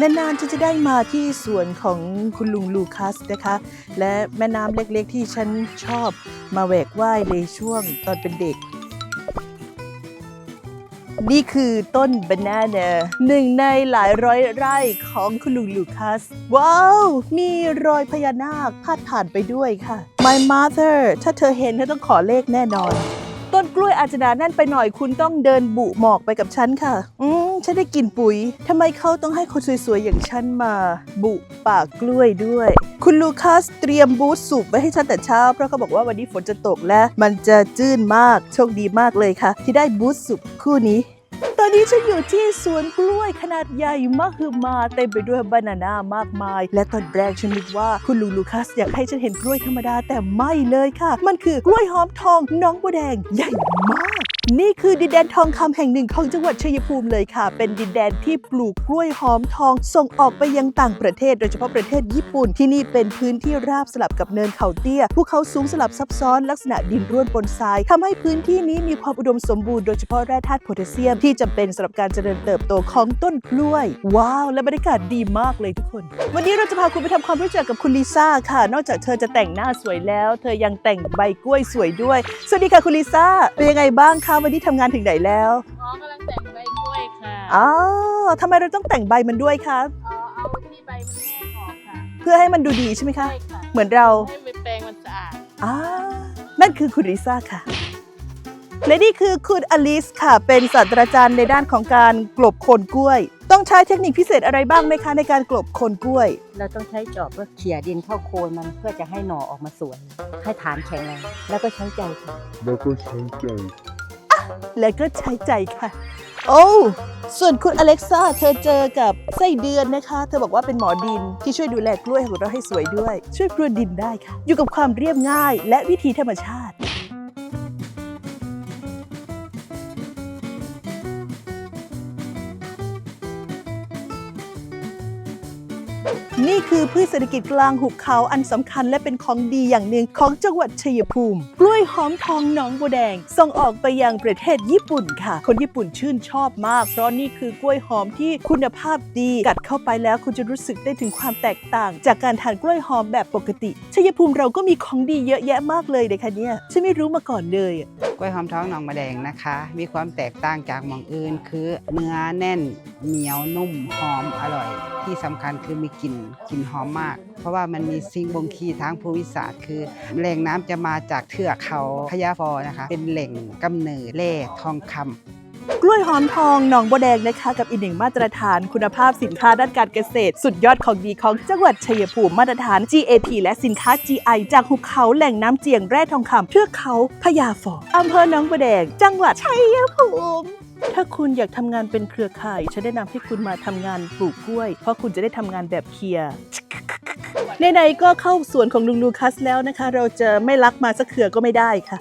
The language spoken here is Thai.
นานๆฉันจะได้มาที่สวนของคุณลุงลูคัสนะคะ และแม่น้ำเล็กๆที่ฉันชอบมาแหวกว่ายในช่วงตอนเป็นเด็ก นี่คือต้นบานาน่าหนึ่งในหลายร้อยไร่ของคุณลุงลูคัส ว้าว มีรอยพญานาคพาดผ่านไปด้วยค่ะ My mother ถ้าเธอเห็นเธอต้องขอเลขแน่นอน ต้นกล้วยอาจจะหนาแน่นไปหน่อยคุณต้องเดินบุหมอกไปกับฉันค่ะ อืม ฉันได้กลิ่นปุ๋ยทำไมเขาต้องให้คนสวยๆ อย่างฉันมา บุปากกล้วยด้วย คุณลูคัสเตรียมบูธสูบไว้ให้ฉันแต่เช้า เพราะเขาบอกว่าวันนี้ฝนจะตกและมันจะจื้นมากโชคดีมากเลยค่ะ ที่ได้บูธสูบคู่นี้ตอนนี้ฉันอยู่ที่สวนกล้วยขนาดใหญ่มากคือมาเต็มไปด้วยบานาน่ามากมาย และตอนแรกฉันนึกว่าคุณลุงลูคัสอยากให้ฉันเห็นกล้วยธรรมดาแต่ไม่เลยค่ะ มันคือกล้วยหอมทองน้องบัวแดงใหญ่มาก นี่คือดินแดนทองคำแห่งหนึ่งของจังหวัดชัยภูมิเลยค่ะ เป็นดินแดนที่ปลูกกล้วยหอมทอง ส่งออกไปยังต่างประเทศ โดยเฉพาะประเทศญี่ปุ่น ที่นี่เป็นพื้นที่ราบสลับกับเนินเขาเตี้ย ภูเขาสูงสลับซับซ้อนลักษณะดินร่วนปนทรายทำให้พื้นที่นี้มีความอุดมสมบูรณ์โดยเฉพาะแร่ธาตุโพแทสเซียมที่จำเป็นสำหรับการเจริญเติบโตของต้นกล้วย ว้าว และบรรยากาศดีมากเลยทุกคน วันนี้เราจะพาคุณไปทำความรู้จักกับคุณลิซ่าค่ะ นอกจากเธอจะแต่งหน้าสวยแล้ว เธอยังแต่งใบกล้วยสวยด้วย สวัสดีค่ะคุณลิซ่าเป็นยังไงบ้างคะวันนี้ทำงานถึงไหนแล้วอ๋อกำลังแต่งใบกล้วยค่ะอ๋อทำไมเราต้องแต่งใบมันด้วยคะอ๋อเอาที่ใบมันแห้งออกค่ะ เพื่อให้มันดูดีใช่ไหมคะใช่ค่ะเหมือนเราให้ใบแปรงมันสะอาดอ่านั่นคือคุณลิซ่าค่ะ และนี่คือคุณอลิสค่ะ เป็นศาสตราจารย์ในด้านของการกลบโคนกล้วย ต้องใช้เทคนิคพิเศษอะไรบ้างไหมคะในการกลบโคนกล้วย เราต้องใช้จอบเพื่อเขี่ยดินเข้าโคนมันเพื่อจะให้หน่อออกมาสวย ให้ฐานแข็งแรงแล้วก็ใช้ใจค่ะแล้วก็ใช้ใจ และก็ใช้ใจค่ะ โอ้ส่วนคุณอเล็กซ่าเธอเจอกับไส้เดือนนะคะ เธอบอกว่าเป็นหมอดินที่ช่วยดูแลกล้วยของเราให้สวยด้วย ช่วยพรวนดินได้ค่ะ อยู่กับความเรียบง่าย และวิธีธรรมชาติ นี่คือพืชเศรษฐกิจกลางหุบเขาอันสำคัญและเป็นของดีอย่างหนึ่งของจังหวัดชัยภูมิ กล้วยหอมทองหนองบัวแดง ส่งออกไปยังประเทศญี่ปุ่นค่ะ คนญี่ปุ่นชื่นชอบมาก เพราะนี่คือกล้วยหอมที่คุณภาพดี กัดเข้าไปแล้วคุณจะรู้สึกได้ถึงความแตกต่าง จากการทานกล้วยหอมแบบปกติ ชัยภูมิเราก็มีของดีเยอะแยะมากเลยนะคะเนี่ยฉันไม่รู้มาก่อนเลยกล้วยหอมท้องหนองมะแดงนะคะ มีความแตกต่างจากหมองอื่น คือเนื้อแน่นเหนียวนุ่มหอมอร่อย ที่สำคัญคือมีกลิ่นกลิ่นหอมมาก เพราะว่ามันมีสิ่งบ่งชี้ทางภูมิศาสตร์ คือแหล่งน้ำจะมาจากเทือกเขาพญาฟอนะคะ เป็นแหล่งกำเนิดแร่ทองคำกล้วยหอมทองหนองบัวแดงนะคะกับอีกหนึ่งมาตรฐานคุณภาพสินค้าด้านการเกษตร สุดยอดของดีของจังหวัดชัยภูมิมาตรฐาน GAP และสินค้า GI จากหุบเขาแหล่งน้ำเจียงแร่ทองคำเทือกเขาพญาฟออำเภอหนองบัวแดง จังหวัดชัยภูมิ ถ้าคุณอยากทำงานเป็นเครือข่าย ฉันแนะนำให้คุณมาทำงานปลูกกล้วย เพราะคุณจะได้ทำงานแบบเพียร์ในๆก็เข้าสวนของลุงลูคัสแล้วนะคะ เราจะไม่ลักมาสักเครือก็ไม่ได้ค่ะ